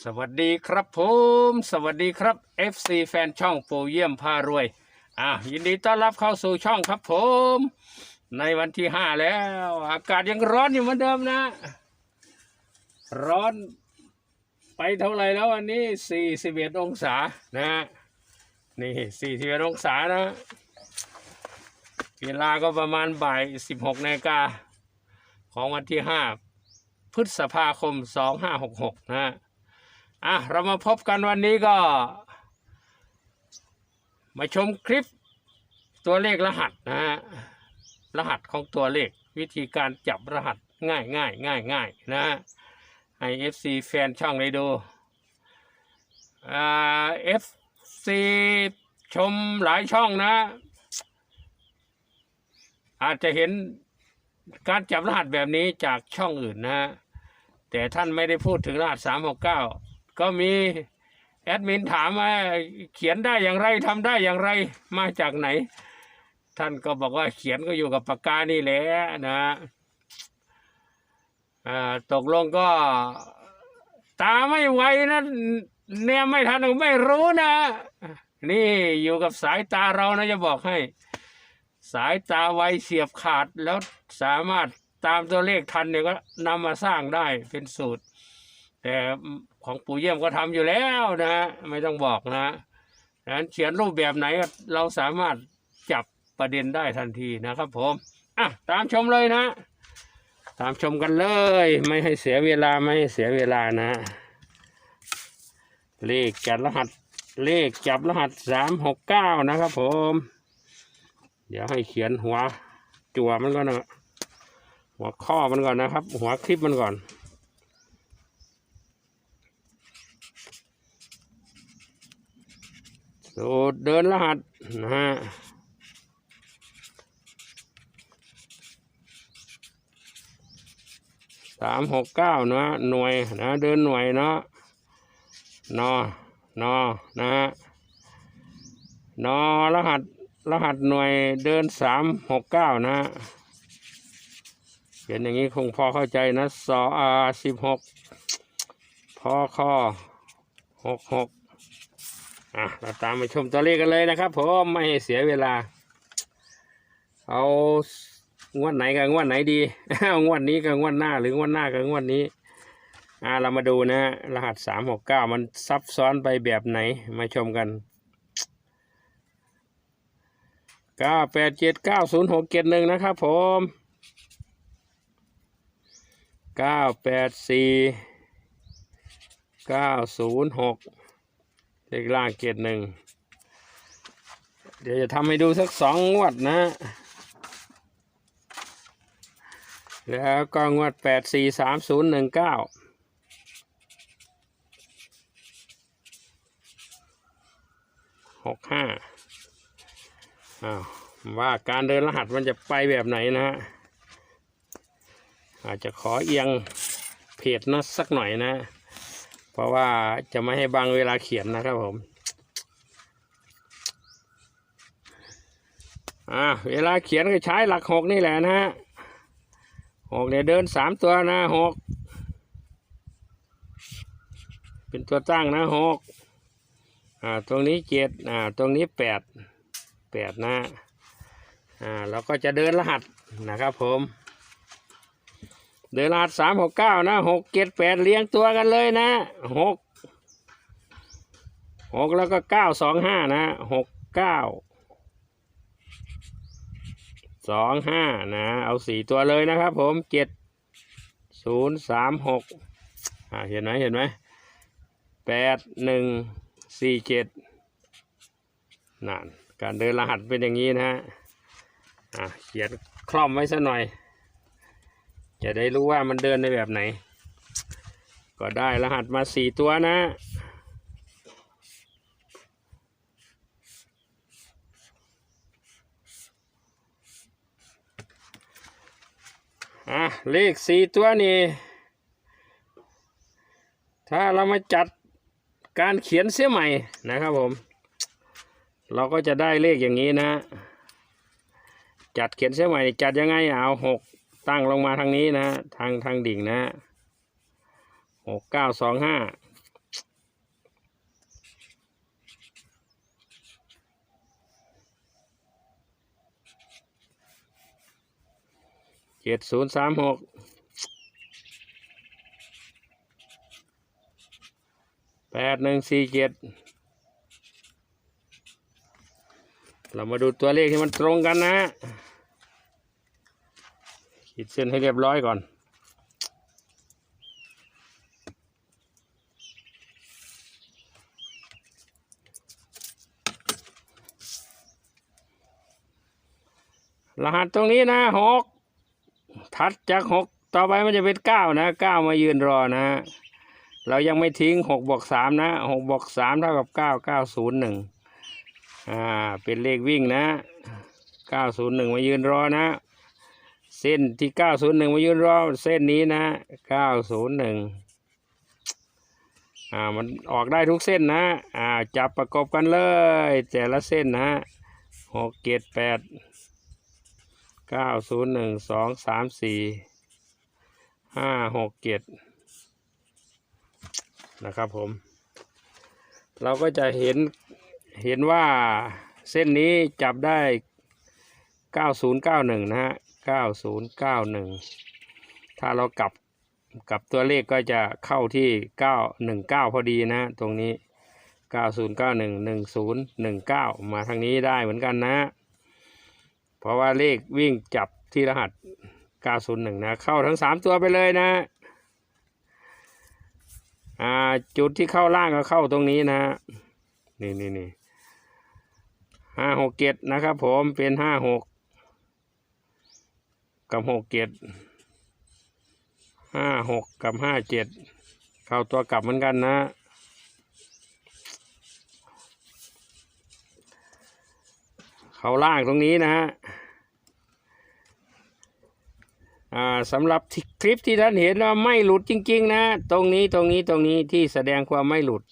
สวัสดีครับผม สวัสดีครับ FC แฟนช่องโปรเยี่ยมพารวย อะยินดีต้อนรับเข้าสู่ช่องครับผม ในวันที่ห้าแล้ว อากาศยังร้อนอยู่เหมือนเดิมนะ ร้อนไปเท่าไหร่แล้ววันนี้สี่สิบเอ็ดองศานะนี่สี่สิบเอ็ดองศานะ เวลาก็ประมาณบ่ายสิบหกนาฬิกาของวันที่ห้าพฤษภาคมสองห้าหกหกนะ อะเรามาพบกันวันนี้ก็ มาชมคลิปตัวเลขรหัสนะฮะรหัสของตัวเลขวิธีการจับรหัสง่ายง่ายง่ายง่ายนะฮะให้ FC แฟนช่องได้ดูอ่า FC ชมหลายช่องนะ อาจจะเห็นการจับรหัสแบบนี้จากช่องอื่นนะฮะแต่ท่านไม่ได้พูดถึงรหัสสามหกเก้า ก็มีแอดมินถามว่าเขียนได้อย่างไรทำได้อย่างไรมาจากไหน ท่านก็บอกว่าเขียนก็อยู่กับปากกานี่แหละนะอ่าตกลงก็ ตาไม่ไวนะเนี่ยไม่ทันก็ไม่รู้นะ นี่อยู่กับสายตาเรานะจะบอกให้ สายตาไวเฉียบขาดแล้วสามารถตามตัวเลขทันเนี่ยก็นำมาสร้างได้เป็นสูตร แต่ ของปู่เยี่ยมก็ทำอยู่แล้วนะ ไม่ต้องบอกนะดังนั้นเขียนรูปแบบไหนเราสามารถจับประเด็นได้ทันทีนะครับผมอะตามชมเลยนะ ตามชมกันเลย ไม่ให้เสียเวลาไม่ให้เสียเวลานะ เลขจัดรหัสเลขจับรหัสสามหกเก้านะครับผม เดี๋ยวให้เขียนหัวจั่วมันก่อนนะหัวข้อมันก่อนนะครับ หัวคลิปมันก่อน สูตรเดินรหัสนะฮะสามหกเก้านะหน่วยนะเดินหน่วยเนาะนอนอนะฮะนอรหัสรหัสหน่วยเดินสามหกเก้านะฮะเขียนอย่างนี้คงพอเข้าใจนะสออาสิบหกพอข้อหกหก อะเราตามไปชมตัวเลขกันเลยนะครับผมไม่เสียเวลา เอางวดไหนกับงวดไหนดีเอางวดนี้กับงวดหน้า หรืองวดหน้ากับงวดนี้อ่าเรามาดูนะฮะรหัสสามหกเก้ามันซับซ้อนไปแบบไหนมาชมกันเก้าแปดเจ็ดเก้าศูนย์หกเจ็ดหนึ่งนะครับผมเก้าแปดสี่เก้าศูนย์หก เลขล่างเกียรหนึ่ง เดี๋ยวจะทำให้ดูสักสองงวดนะ แล้วก็งวดแปดสี่สามศูนย์หนึ่งเก้าหกห้าอ้าวว่าการเดินรหัสมันจะไปแบบไหนนะฮะ อาจจะขอเอียงเพจนะสักหน่อยนะ เพราะว่าจะไม่ให้บังเวลาเขียนนะครับผมอ่าเวลาเขียนก็ใช้หลักหกนี่แหละนะฮะหกเนี่ยเดินสามตัวนะหกเป็นตัวตั้งนะหกอ่าตรงนี้เจ็ดอ่าตรงนี้แปดแปดนะอ่าเราก็จะเดินรหัสนะครับผม เดินรหัสสามหกเก้านะหกเจ็ดแปดเรียงตัวกันเลยนะหกหกแล้วก็เก้าสองห้านะหกเก้าสองห้านะ เอาสี่ตัวเลยนะครับผมเจ็ดศูนย์สามหกอ่าเห็นไหมเห็นไหมแปดหนึ่งสี่เจ็ดนั่นการเดินรหัสเป็นอย่างนี้นะฮะอ่าเขียนคล่อมไว้สักหน่อย จะได้รู้ว่ามันเดินในแบบไหน ก็ได้รหัสมาสี่ตัวนะอะเลขสี่ตัวนี้ ถ้าเรามาจัดการเขียนเสียใหม่นะครับผม เราก็จะได้เลขอย่างนี้นะ จัดเขียนเสียใหม่จัดยังไงเอาหก ตั้งลงมาทางนี้นะทางทางดิ่งนะหกเก้าสองห้าเจ็ดศูนย์สามหกแปดหนึ่งสี่เจ็ดเรามาดูตัวเลขที่มันตรงกันนะ ขีดเส้นให้เรียบร้อยก่อน รหัสตรงนี้นะหกถัดจากหกต่อไปมันจะเป็นเก้านะเก้ามายืนรอนะเรายังไม่ทิ้งหกบวกสามนะหกบวกสามเท่ากับเก้าเก้าศูนย์หนึ่งอ่าเป็นเลขวิ่งนะเก้าศูนย์หนึ่งมายืนรอนะ เส้นที่เก้าศูนย์หนึ่งมายืนรอเส้นนี้นะเก้าศูนย์หนึ่งอ่ามันออกได้ทุกเส้นนะอ่าจับประกบกันเลย แต่ละเส้นนะหกเจ็ดแปดเก้าศูนย์หนึ่งสองสามสี่ห้าหกเจ็ดนะครับผม เราก็จะเห็นเห็นว่าเส้นนี้จับได้เก้าศูนย์เก้าหนึ่งนะฮะ เก้าศูนย์เก้าหนึ่งถ้าเรากลับกับตัวเลขก็จะเข้าที่เก้าหนึ่งเก้าพอดีนะ ตรงนี้เก้าศูนย์เก้าหนึ่งหนึ่งศูนย์หนึ่งเก้ามาทางนี้ได้เหมือนกันนะ เพราะว่าเลขวิ่งจับที่รหัส901นะ เข้าทั้ง3ตัวไปเลยนะอ่าจุดที่เข้าล่างก็เข้าตรงนี้นะ นี่นี่นี่ห้าหกเจ็ดนะครับผมเป็นห้าหก กับหกเจ็ดห้าหกกับห้าเจ็ดเข้าตัวกลับเหมือนกันนะ เข้าล่างตรงนี้นะฮะสำหรับคลิปที่ท่านเห็นว่าไม่หลุดจริง ๆ นะ ตรงนี้ตรงนี้ตรงนี้ที่แสดงความไม่หลุด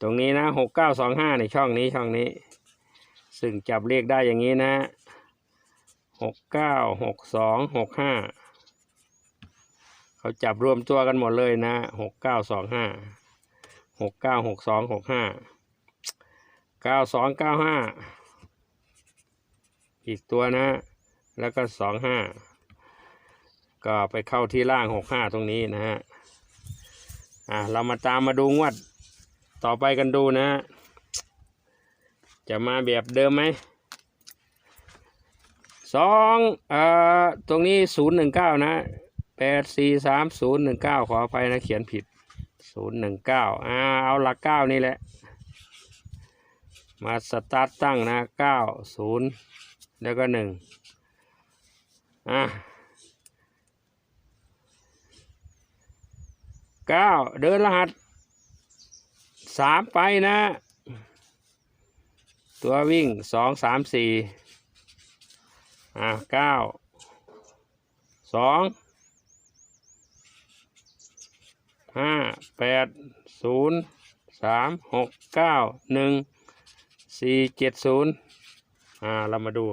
ตรงนี้นะหกเก้าสองห้าในช่องนี้ช่องนี้ ซึ่งจับเลขได้อย่างนี้นะ หกเก้าหกสองหกห้าเขาจับรวมตัวกันหมดเลยนะหกเก้าสองห้าหกเก้าหกสองหกห้าเก้าสองเก้าห้าอีกตัวนะ แล้วก็สองห้าก็ไปเข้าที่ล่างหกห้าตรงนี้นะฮะอ่าเรามาตามมาดูงวดต่อไปกันดูนะฮะจะมาแบบเดิมไหม สองเอ่อตรงนี้ศูนย์หนึ่งเก้านะแปดสี่สามศูนย์หนึ่งเก้าขออภัยนะเขียนผิดศูนย์หนึ่งเก้าอ่าเอาหลักเก้านี่แหละ มาสตาร์ตตั้งนะเก้าศูนย์แล้วก็หนึ่งอ่าเก้าเดินรหัสสามไปนะ ตัววิ่งสองสามสี่ อ่าเก้าสองห้าแปดศูนย์สามหกเก้าหนึ่งสี่เจ็ดศูนย์อ่าเรามาดู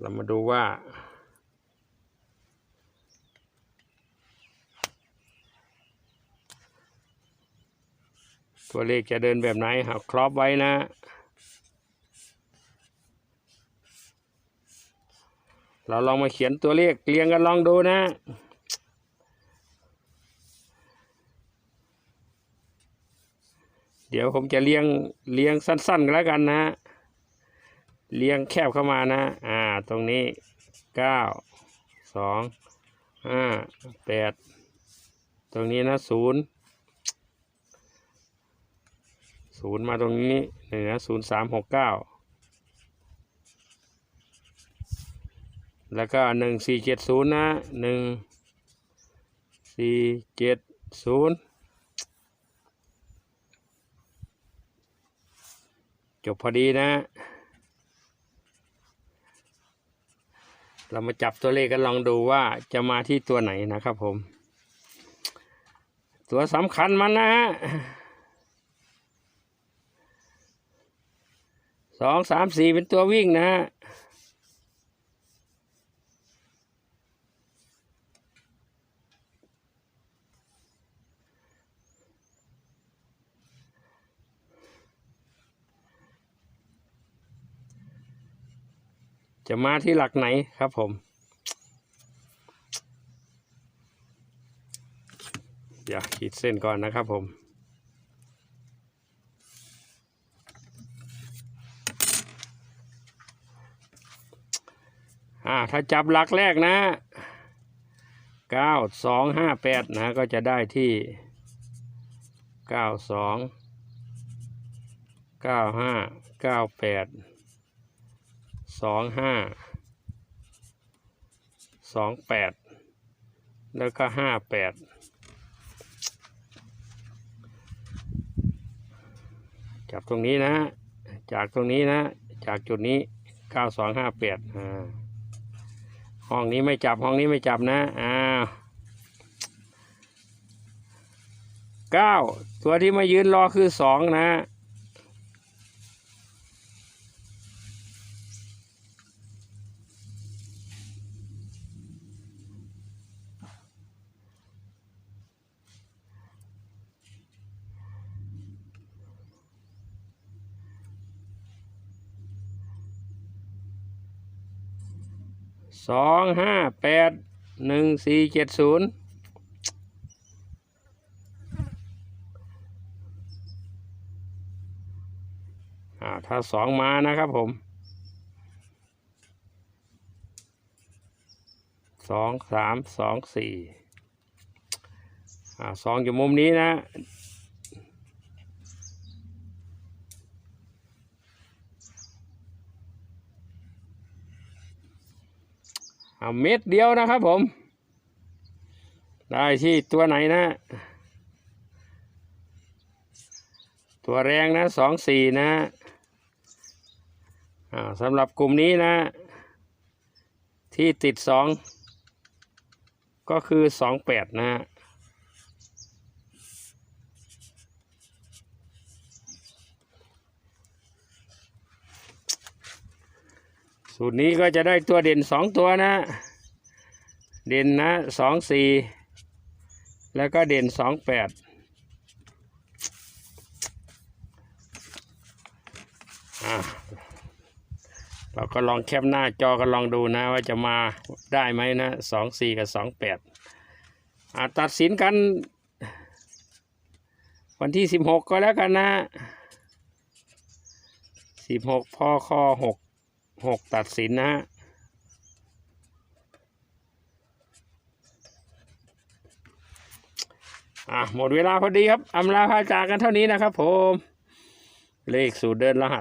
เรามาดูว่า ตัวเลขจะเดินแบบไหนหักครอบไว้นะ เราลองมาเขียนตัวเลขเรียงกันลองดูนะ เดี๋ยวผมจะเรียงเรียงสั้นๆกันแล้วกันนะ เรียงแคบเข้ามานะ อ่า ตรงนี้เก้าสองห้าแปดตรงนี้นะศูนย์ศูนย์มาตรงนี้เหนือศูนย์สามหกเก้า แล้วก็หนึ่งสี่เจ็ดศูนย์นะหนึ่งสี่เจ็ดศูนย์จบพอดีนะ เรามาจับตัวเลขกันลองดูว่าจะมาที่ตัวไหนนะครับผม ตัวสำคัญมันนะฮะสองสามสี่เป็นตัววิ่งนะฮะ จะมาที่หลักไหนครับผม เดี๋ยวขีดเส้นก่อนนะครับผมอ่าถ้าจับหลักแรกนะเก้าสองห้าแปดนะก็จะได้ที่เก้าสองเก้าห้าเก้าแปด สองห้าสองแปดแล้วก็ห้าแปดจับตรงนี้นะ จากตรงนี้นะ จากจุดนี้เก้าสองห้าแปดอ่าห้องนี้ไม่จับห้องนี้ไม่จับนะอ้าวเก้าตัวที่มายืนรอคือสองนะ สองห้าแปดหนึ่งสี่เจ็ดศูนย์อ่าถ้าสองมานะครับผมสองสามสองสี่อ่าสองอยู่มุมนี้นะ เอาเม็ดเดียวนะครับผม ได้ที่ตัวไหนนะ ตัวแรงนะสองสี่นะอ่าสำหรับกลุ่มนี้นะ ที่ติดสองก็คือสองแปดนะ สูตรนี้ก็จะได้ตัวเด่นสองตัวนะ เด่นนะสองสี่แล้วก็เด่นสองแปดอะเราก็ลองแคปหน้าจอกันลองดูนะ ว่าจะมาได้ไหมนะสองสี่กับสองแปดอะตัดสินกัน วันที่สิบหกก็แล้วกันนะสิบหกพ่อข้อหก หกตัดสินนะฮะอะหมดเวลาพอดีครับอำลาพาจากกันเท่านี้นะครับผม เลขสูตรเดินรหัส